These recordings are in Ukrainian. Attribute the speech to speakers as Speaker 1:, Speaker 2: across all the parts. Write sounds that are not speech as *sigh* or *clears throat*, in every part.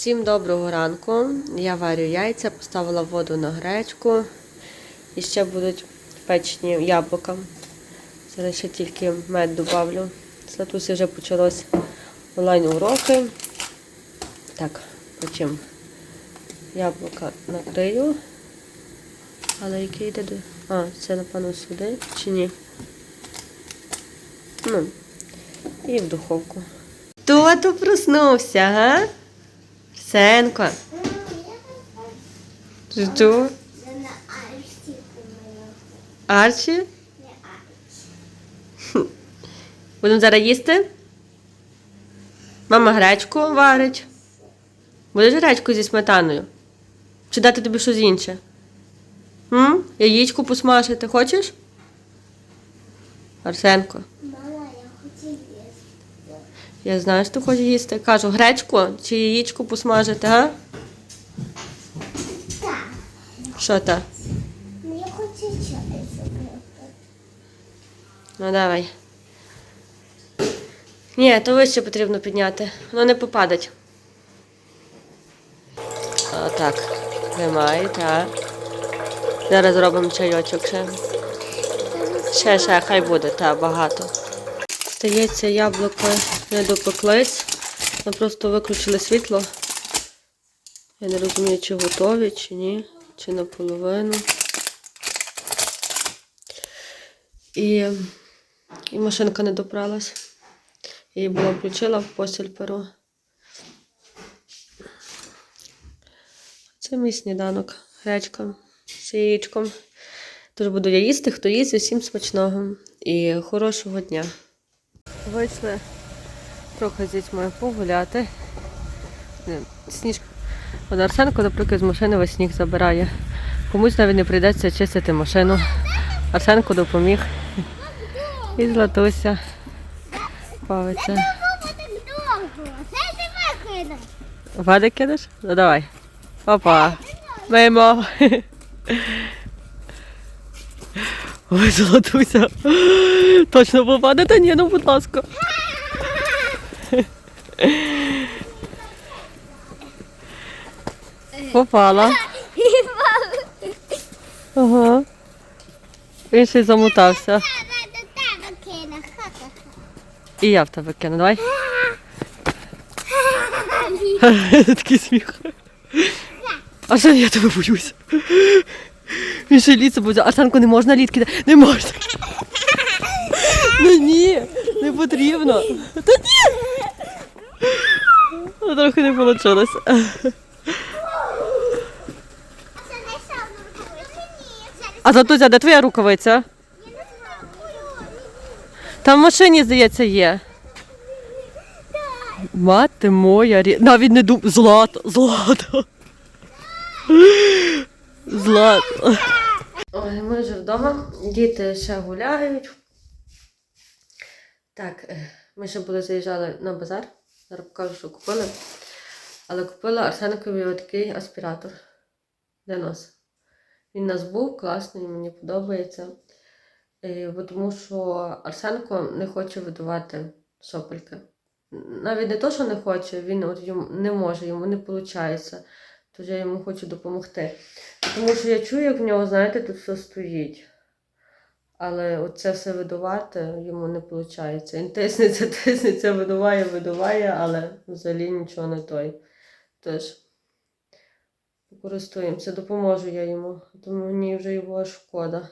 Speaker 1: Всім доброго ранку. Я варю яйця, поставила воду на гречку. І ще будуть печені яблука. Зараз ще тільки мед додавлю. Латусі вже почалось онлайн-уроки. Так, потім яблука накрию. Але який йде до. А, це напевно сюди чи ні? Ну, і в духовку. Хто то проснувся, га? Сенко.
Speaker 2: Помила.
Speaker 1: Арчі?
Speaker 2: Не Альсі.
Speaker 1: Будемо зараз їсти? Мама гречку варить. Будеш гречку зі сметаною? Чи дати тобі щось інше? М? Яєчку посмажити хочеш? Арсенко,
Speaker 2: Мама, я хочу їсти.
Speaker 1: Я знаю, що ти хочеш їсти. Кажу, гречку чи яєчку посмажити, га?
Speaker 2: Так.
Speaker 1: Що та?
Speaker 2: Ну, я хочу чай зробити.
Speaker 1: Ну давай. Ні, то вище потрібно підняти. Воно не попадать. Отак. Тримай, так. Зараз зробимо чайочок ще. Ще, ще, хай буде, так, багато. Стається, яблуко не допеклись. Ми просто виключили світло. Я не розумію, чи готові, чи ні, чи наполовину. І, і машинка не допралась. Її була включила в постіль перо. Це мій сніданок. Гречка з яєчком. Тож буду я їсти, хто їсть, усім смачного і хорошого дня. Вийшли трохи з дітьми погуляти. Не, Сніжка. От Арсенко, наприклад, з машини весь сніг забирає. Комусь навіть не прийдеться чистити машину. Арсенко допоміг. І Златуся бавиться.
Speaker 2: Мама, так довго. Це ти викидай.
Speaker 1: Вади кидаш? Ну давай. Опа. Мимо. Ой, Златуся. Точно попаде? Та ні, ну будь ласка. Попала. Ага. Він ще й замотався. І я в тебе кину, давай. *laughs* Такий сміх. А що я тебе боюся? Ще ліце буде. Не можна лід кидати. Не можна. Ну ні, не потрібно. Та ні. Ну, Трохи не вийшло. А Златуся, де твоя рукавиця? Там в машині, здається, є. Мати моя рі... Навіть не дум... Злата, злата. Злата. Ой, ми вже вдома. Діти ще гуляють. Так, е, ми ще були заїжджали на базар. Зараз покажу, що купили. Але купила Арсенкові отакий аспіратор для носа. Він у нас був класний, мені подобається. Е, бо тому що Арсенко не хоче видавати сопельки. Навіть не то, що не хоче, він от йому не може, йому не виходить. Тож я йому хочу допомогти. Тому що я чую, як в нього, знаєте, тут все стоїть. Але оце все видувати йому не виходить. Він тиснеться, *laughs* тиснеться, видуває, видуває, але взагалі нічого не той. Тож, користуємося, допоможу я йому, тому мені вже його шкода.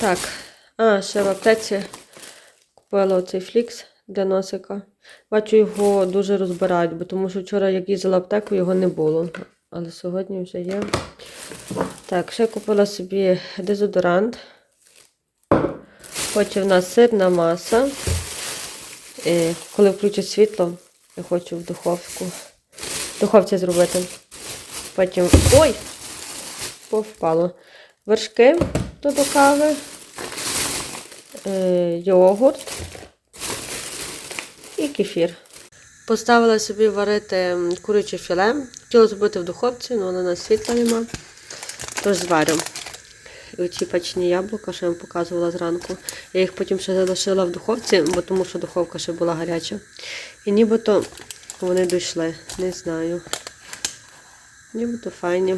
Speaker 1: Так, а, ще в аптеці купила оцей флікс для носика. Бачу, його дуже розбирають, бо тому що вчора, як їздила аптеку, його не було. Але сьогодні вже є. Так, ще купила собі дезодорант. Потім в нас сирна маса. І коли включать світло, я хочу в духовку. В духовці зробити. Потім. Ой! Повпало. Вершки до кави, е, йогурт і кефір. Поставила собі варити куряче філе. Хотіла зробити в духовці, але на світла нема. Тож зварю. І оці печені яблука, що я вам показувала зранку. Я їх потім ще залишила в духовці, бо тому що духовка ще була гаряча. І нібито вони дійшли. Не знаю. Нібито файні.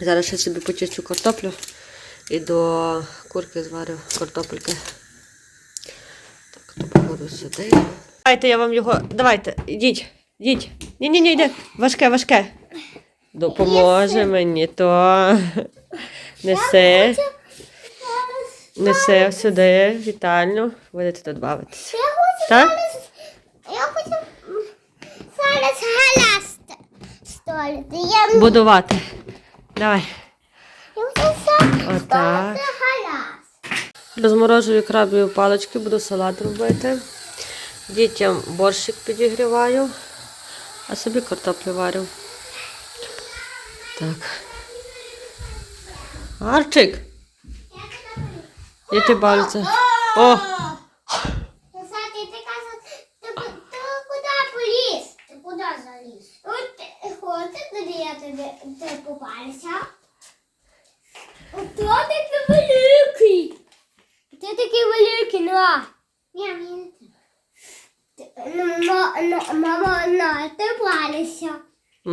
Speaker 1: Зараз ще собі почищу картоплю і до курки зварю картопельки. Так, то покладу сюди. Давайте я вам його. Давайте, йдіть, йдіть. Ні-ні-ні, йде. Важке, важке. Допоможе мені, то несе. Несе сюди вітальню. Будете тут бавитися.
Speaker 2: Я хочу
Speaker 1: Так?
Speaker 2: хочу зараз столити. Я,
Speaker 1: Будувати. Давай.
Speaker 2: я хочу зараз
Speaker 1: Отак.
Speaker 2: столити.
Speaker 1: Розморожую крабові палички, буду салат робити. Дітям борщик підігріваю, а собі картоплю варю. Так. Арчик, І ти бавиться. О!
Speaker 2: Кстати, ти казав, ти, ку- ти куди поліз? Ти куди заліз? От ти хочеш, тоді я тобі ти попалися. Ото такий великий. Ти такий великий, на. Ні, мені не треба. Ти- ну, ма- ну, Мама, на, ти палися.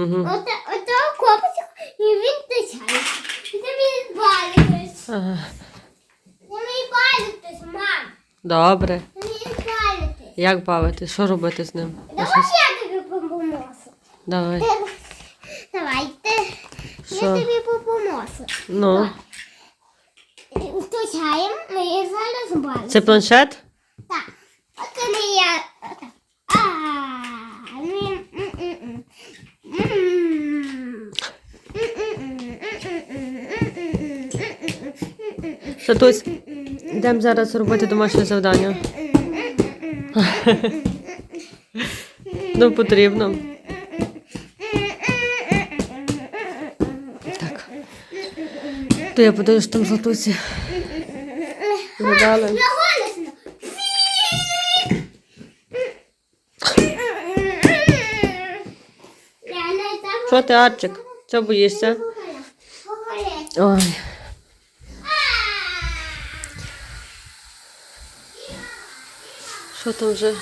Speaker 1: Угу.
Speaker 2: Ото, ото копиться, і він тичається. І ти мені балитись.
Speaker 1: Ага.
Speaker 2: Ти мені балитись, мам.
Speaker 1: Добре.
Speaker 2: Ти мені балитись.
Speaker 1: Як бавити? Що робити з ним?
Speaker 2: Давай я тобі допоможу.
Speaker 1: Давай.
Speaker 2: Давайте. Я
Speaker 1: Що?
Speaker 2: тобі допоможу.
Speaker 1: Ну.
Speaker 2: Включаємо, ми зараз бали.
Speaker 1: Це планшет?
Speaker 2: Так. Оце не я. Отак. А, ні,
Speaker 1: Сатусь, йдемо зараз робити домашнє завдання. Ну, потрібно. Так. То я подивлюсь там Златусі. Задали.
Speaker 2: Я голосно. Я не так.
Speaker 1: Що ти, Арчик? Чого боїшся? Ой. Що там вже?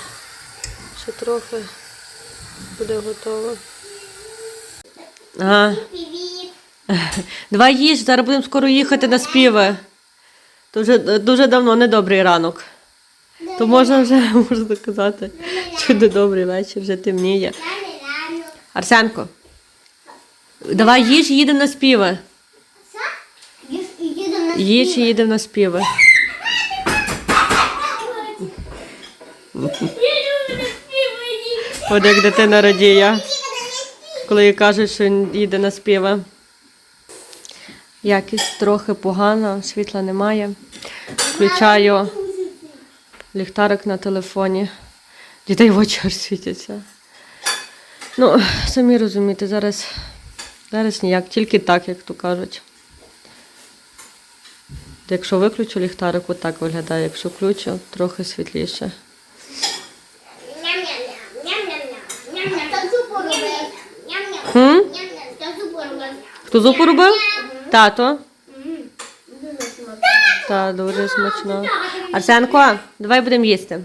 Speaker 1: Ще трохи буде готово. Ага. Давай їж, зараз будемо скоро їхати на співи. То вже дуже давно недобрий ранок. То можна вже *laughs* можна казати, що не добрий вечір, вже темніє. Арсенко, давай їж їдемо на співи.
Speaker 2: Їж і їдемо на
Speaker 1: співи. От як дитина радіє, коли їй кажуть, що їде на співи. Якість трохи погана, світла немає. Включаю ліхтарик на телефоні. Дітей в очі аж світяться. Ну, самі розумієте, зараз, зараз ніяк, тільки так, як то кажуть. Якщо виключу ліхтарик, отак виглядає. Якщо включу, трохи світліше.
Speaker 2: Хто зупу робив?
Speaker 1: Тато.
Speaker 2: Мгм. Дуже смачно.
Speaker 1: Арсенко, давай будемо їсти.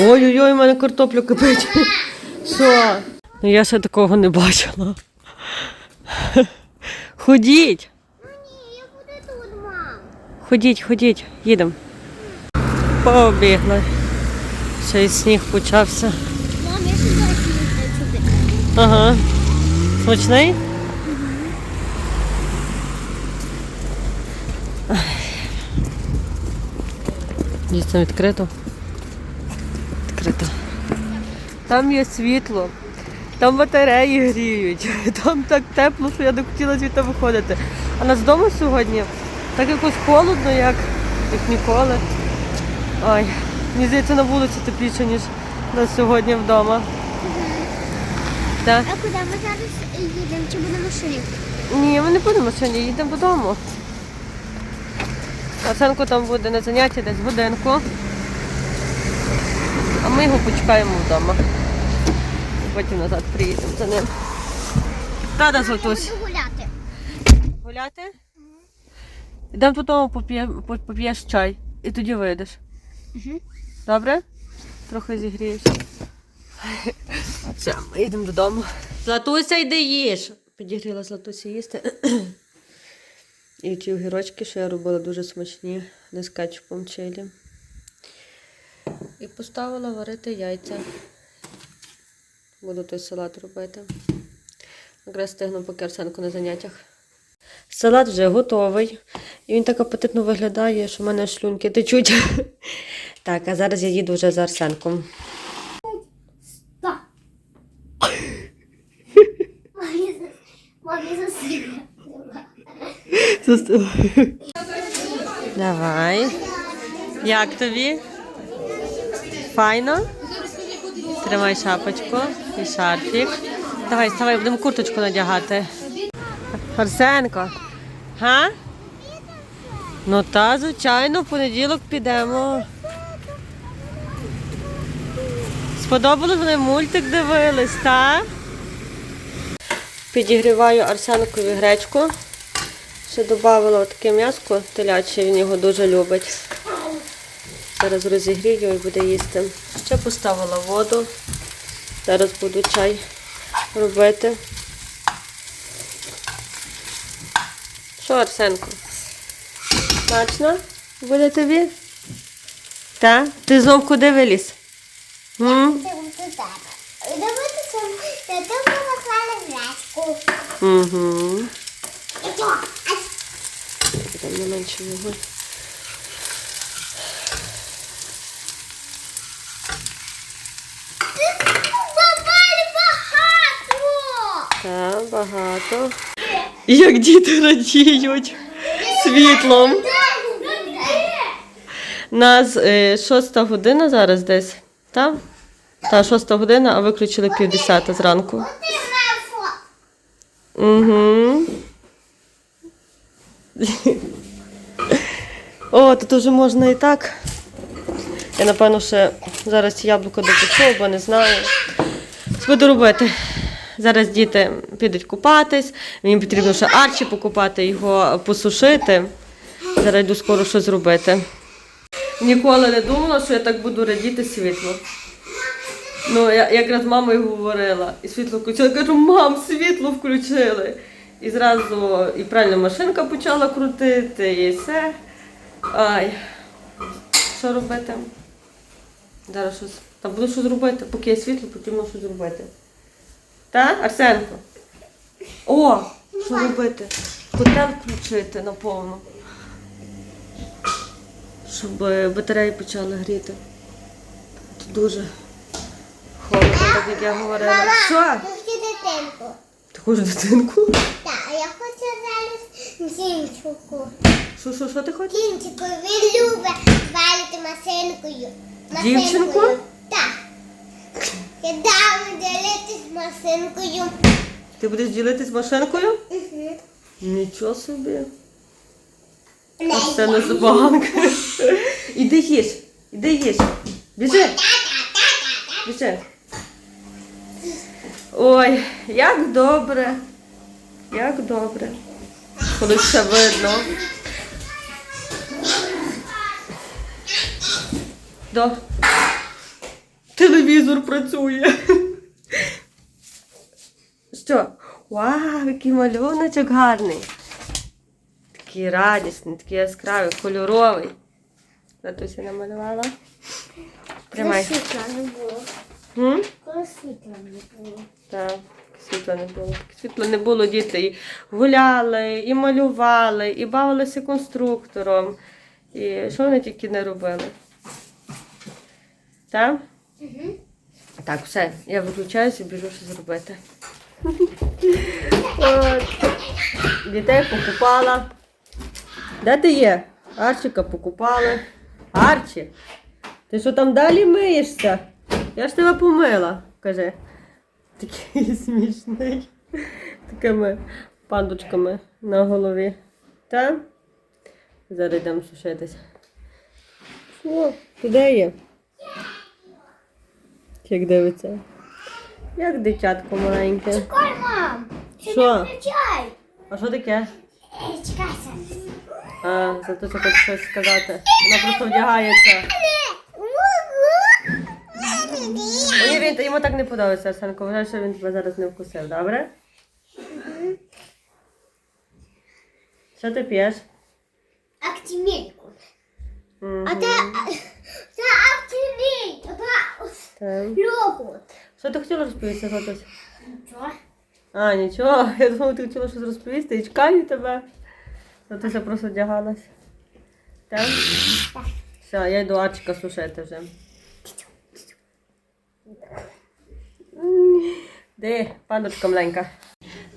Speaker 1: Ой-ой-ой, у мене картопля кипить. Що? Ну я ще такого не бачила. *laughs* Ходіть,
Speaker 2: ні, я буду тут, мам.
Speaker 1: ходіть, ходіть, їдемо. Побігли. Ще й сніг почався.
Speaker 2: Мам, я сюди сюди.
Speaker 1: Ага. Смачний? Дійсно відкрито. Відкрито. Там є світло, там батареї гріють, *laughs* там так тепло, що я не хотіла звідти виходити. А нас вдома сьогодні так якось холодно, як, як ніколи. Ой, мені здається, на вулиці тепліше, ніж нас сьогодні вдома. Так.
Speaker 2: А куди ми зараз їдемо? Чи буде машині?
Speaker 1: Ні, ми не будемо машині, їдемо додому. Арсенко там буде на занятті десь годинку. А ми його почекаємо вдома. Потім назад приїдемо за ним. Та-да, Златусь.
Speaker 2: Гуляти.
Speaker 1: Гуляти? Йдемо додому, поп'єш чай і тоді вийдеш.
Speaker 2: Мгм.
Speaker 1: Добре? Трохи зігрієшся. *laughs* Все, ми їдемо додому. Златуся, йди їж. Підігріла Златуся їсти. *clears throat* І ті огірочки, що я робила, дуже смачні, не з кетчупом чилі. І поставила варити яйця. Буду той салат робити. Якраз стигну поки Арсенко на заняттях. Салат вже готовий. І він так апетитно виглядає, що в мене шлюнки течуть. *laughs* Так, а зараз я їду вже за Арсенком. Давай. Як тобі? Файно? Тримай шапочку і шарфік. Давай, ставай, будемо курточку надягати. Арсенко. Га? Ну та, звичайно, в понеділок підемо. Сподобалось вони мультик дивились, так? Підігріваю Арсенкові гречку. Ще додавала таке м'яско теляче, він його дуже любить. Зараз розігрію і буде їсти. Ще поставила воду. Зараз буду чай робити. Що, Арсенко? Смачно? Буде тобі? Так? Ти знов куди виліз? М?
Speaker 2: Дивитися, я там наклали гречку.
Speaker 1: Угу.
Speaker 2: І то, ай,
Speaker 1: Там не менше його.
Speaker 2: Попали багато.
Speaker 1: Так, багато. Як діти радіють світлом. Нас е, шоста година зараз десь. Так? Та шоста година, а виключили півдесята зранку. Угу. О, тут вже можна і так. Я напевно ще зараз яблуко допечу, бо не знаю. Що Буду робити. Зараз діти підуть купатись, мені потрібно ще арчі покупати, його посушити. Зараз йду скоро щось зробити. Ніколи не думала, що я так буду радіти світлу. Ну, я якраз мамою говорила, і світло включили. Кажу, мам, світло включили. І зразу і пральна машинка почала крутити, і все. Ай. Що робити? Зараз щось. Там буду щось робити, поки є світло, потрібно щось робити. Так, Арсенко? О, що робити? Котел включити наповну. Щоб батареї почали гріти. Тут дуже холодно, так як я говорила. Що?
Speaker 2: Я хочу дитинку.
Speaker 1: Ти хочеш дитинку?
Speaker 2: Так, а я хочу зараз зінчику.
Speaker 1: Що, що, що ти хочеш?
Speaker 2: Кінчику, він любить валити машинкою.
Speaker 1: Дівчинку?
Speaker 2: Так. Я дам ділитись машинкою.
Speaker 1: Ти будеш ділитись машинкою?
Speaker 2: Угу.
Speaker 1: Нічого собі. А це не забаганка. Іди їж, іди їж. Біжи. Біжи. Ой, як добре. Як добре. Коли все видно. Да. Телевізор працює. Що? Вау, який малюночок гарний. Такий радісний, такий яскравий, кольоровий. Татуся намалювала. Тримай.
Speaker 2: світла не було.
Speaker 1: М?
Speaker 2: Коли світла не було.
Speaker 1: Так, світла не було. Світла не було, діти і гуляли, і малювали, і бавилися конструктором. І що вони тільки не робили? Так?
Speaker 2: Угу.
Speaker 1: Так, все, я виключаюся і біжу щось зробити. От. Дітей покупала. Де ти є? Арчика покупали. Арчі, ти що там далі миєшся? Я ж тебе помила, каже. Такий *laughs* смішний. Такими пандочками на голові. Та? Зараз йдемо сушитись. Ти є? Як дивиться? Як дитятко маленьке.
Speaker 2: Чекай, мам.
Speaker 1: Що?
Speaker 2: не включай.
Speaker 1: А що таке?
Speaker 2: Чекайся.
Speaker 1: А, зато це хоче щось сказати. Вона просто вдягається. Ні, він, йому так не подобається, Арсенко. Вважаю, що він тебе зараз не вкусив, добре? Що ти п'єш?
Speaker 2: Актимельку. А це, це актимелька.
Speaker 1: Так.
Speaker 2: Йогурт.
Speaker 1: Що ти хотіла розповісти, Готусь?
Speaker 2: Нічого.
Speaker 1: А, нічого. *laughs* Я думала, ти хотіла щось розповісти і чекаю тебе. Ну ти ще просто одягалась. Так? Все, я йду Арчика сушити вже. Де, паночка маленька.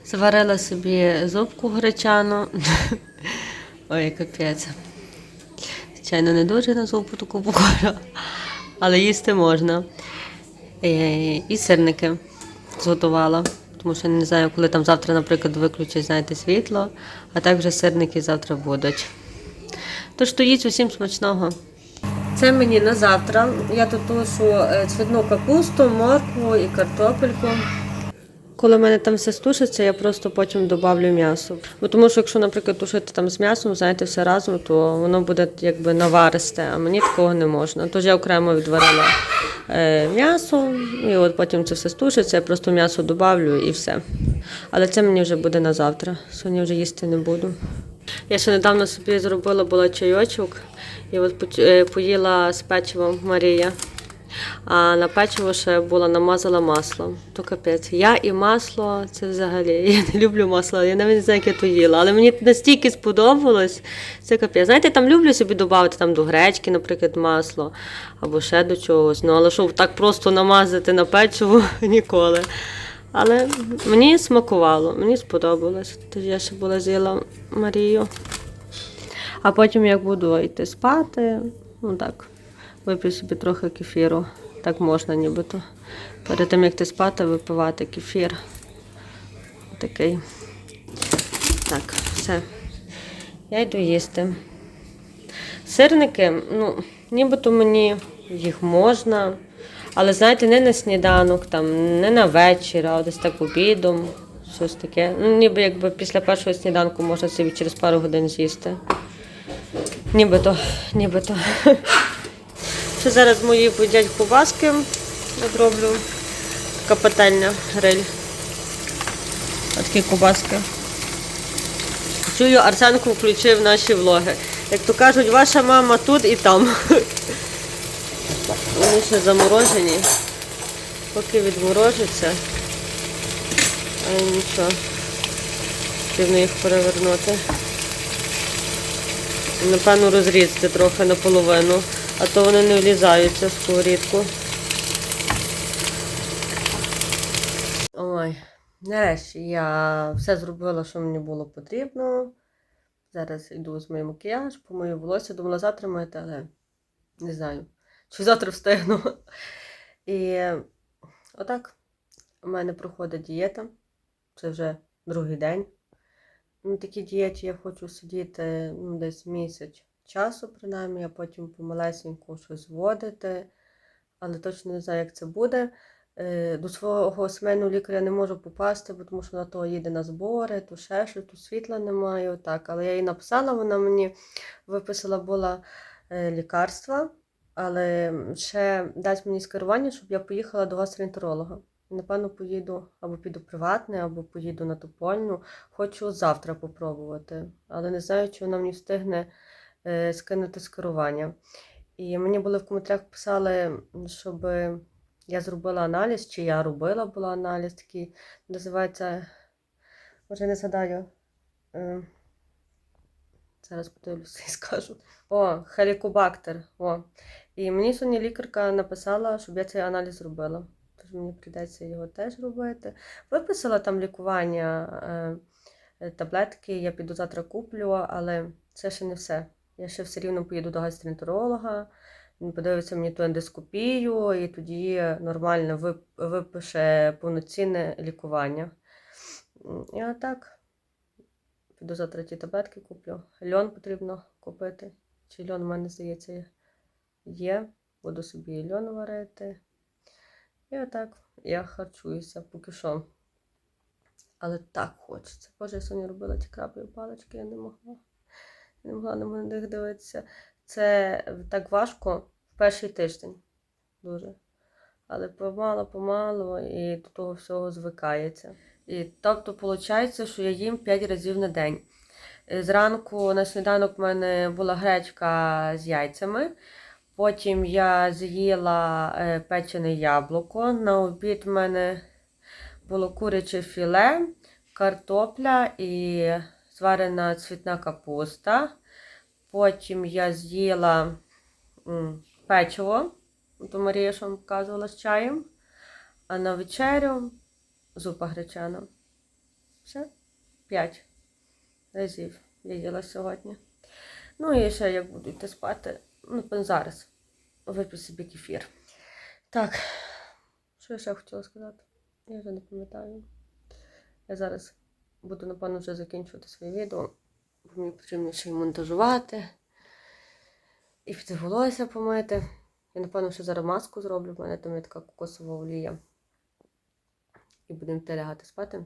Speaker 1: Зварила собі зубку гречану. *laughs* Ой, капець. Звичайно, не дуже на зубку таку похожа, але їсти можна. Е, І сирники зготувала. Тому що не знаю, коли там завтра, наприклад, виключать, знаєте, світло, а також сирники завтра будуть. Тож то їсть усім смачного. Це мені на завтра. Я тут тушу е, цвітну капусту, моркву і картопельку. Коли в мене там все стушиться, я просто потім додавлю м'ясо. Бо тому що якщо, наприклад, тушити там з м'ясом, знаєте, все разом, то воно буде якби наваристе, а мені такого не можна. Тож я окремо відварила е, м'ясо, і от потім це все стушиться, я просто м'ясо додавлю і все. Але це мені вже буде на завтра. Сьогодні вже їсти не буду. Я ще недавно собі зробила була чайочок і от е, поїла з печивом Марія. А на печиво ще була намазала маслом. То капець. Я і масло це взагалі. *laughs* Я не люблю масло, я навіть не знаю, як я то їла. Але мені настільки сподобалось. Це капець. Знаєте, там люблю собі додати там до гречки, наприклад, масло або ще до чогось. Ну, але щоб так просто намазати на печиво *laughs* ніколи. Але мені смакувало, мені сподобалось. Тож я ще була з'їла Марію. А потім, як буду йти спати, ну так, вип'ю собі трохи кефіру. Так можна нібито. Перед тим, як ти спати, випивати кефір. Такий. Так, все. Я йду їсти. Сирники, ну, нібито мені їх можна. Але знаєте, не на сніданок, там, не на вечір, а десь так обідом, щось таке. Ну, ніби якби після першого сніданку можна собі через пару годин з'їсти. Нібито, нібито. Ще зараз мої поїдять ковбаски. Зроблю. Така пательня, гриль. Отакі ковбаски. Чую, Арсенко включив наші влоги. Як то кажуть, ваша мама тут і там. *laughs* Вони ще заморожені. Поки відморожаться. Але нічого. Потрібно їх перевернути. Напевно, розрізати трохи наполовину, а то вони не влізаються в сковорідку. Ой, нарешті я все зробила, що мені було потрібно. Зараз йду з моїм макіяж, помию волосся. Думала завтра мити, але не знаю, чи завтра встигну. І отак у мене проходить дієта. Це вже другий день. На такій дієті я хочу сидіти ну, десь місяць часу, принаймні, а потім помалесеньку щось вводити, але точно не знаю, як це буде. Е, До свого сімейного лікаря не можу попасти, бо тому що на то їде на збори, то ще щось, то світла немає. Так. Але я їй написала, вона мені виписала була е, лікарства, але ще дасть мені скерування, щоб я поїхала до гастроентеролога. Напевно, поїду або піду приватне, або поїду на топольну. Хочу завтра попробувати, але не знаю, чи вона мені встигне е, скинути скерування. І мені були в коментарях писали, щоб я зробила аналіз, чи я робила була аналіз такий, називається, може не згадаю. Е, зараз подивлюся і *laughs* скажу. О, хелікобактер. О. І мені сьогодні лікарка написала, щоб я цей аналіз зробила. Тож мені прийдеться його теж робити. Виписала там лікування, е, таблетки, я піду завтра куплю, але це ще не все. Я ще все рівно поїду до гастроентеролога, він подивиться мені ту ендоскопію, і тоді нормально випише повноцінне лікування. І отак. Піду завтра ті таблетки куплю. Льон потрібно купити. Чи льон, в мене здається, є-. Буду собі льон варити. І отак я харчуюся поки що. Але так хочеться. Боже, я сьогодні робила ті крабові палички, я не могла. Могла на них дивитися. Це так важко в перший тиждень. Дуже. але помало-помалу і до того всього звикається. І тобто, виходить, що я їм 5 разів на день. Е, Зранку на сніданок в мене була гречка з яйцями. Потім я з'їла е, печене яблуко. На обід в мене було куряче філе, картопля і зварена цвітна капуста. Потім я з'їла печиво, то Марія що вам показувала з чаєм. А на вечерю зупа гречана. Все, п'ять разів я їла сьогодні. Ну і ще як буду йти спати, ну, зараз вип'ю собі кефір. Так, що я ще хотіла сказати? Я вже не пам'ятаю. Я зараз буду, напевно, вже закінчувати своє відео. Бо мені потрібно ще й монтажувати. І піти волосся помити. Я, напевно, ще зараз маску зроблю, в мене там є така кокосова олія. І будемо йти лягати спати.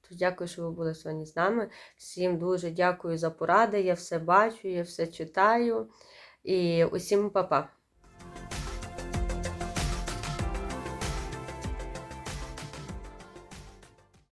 Speaker 1: Тож дякую, що ви були сьогодні з нами. Всім дуже дякую за поради. Я все бачу, я все читаю. І усім па-па.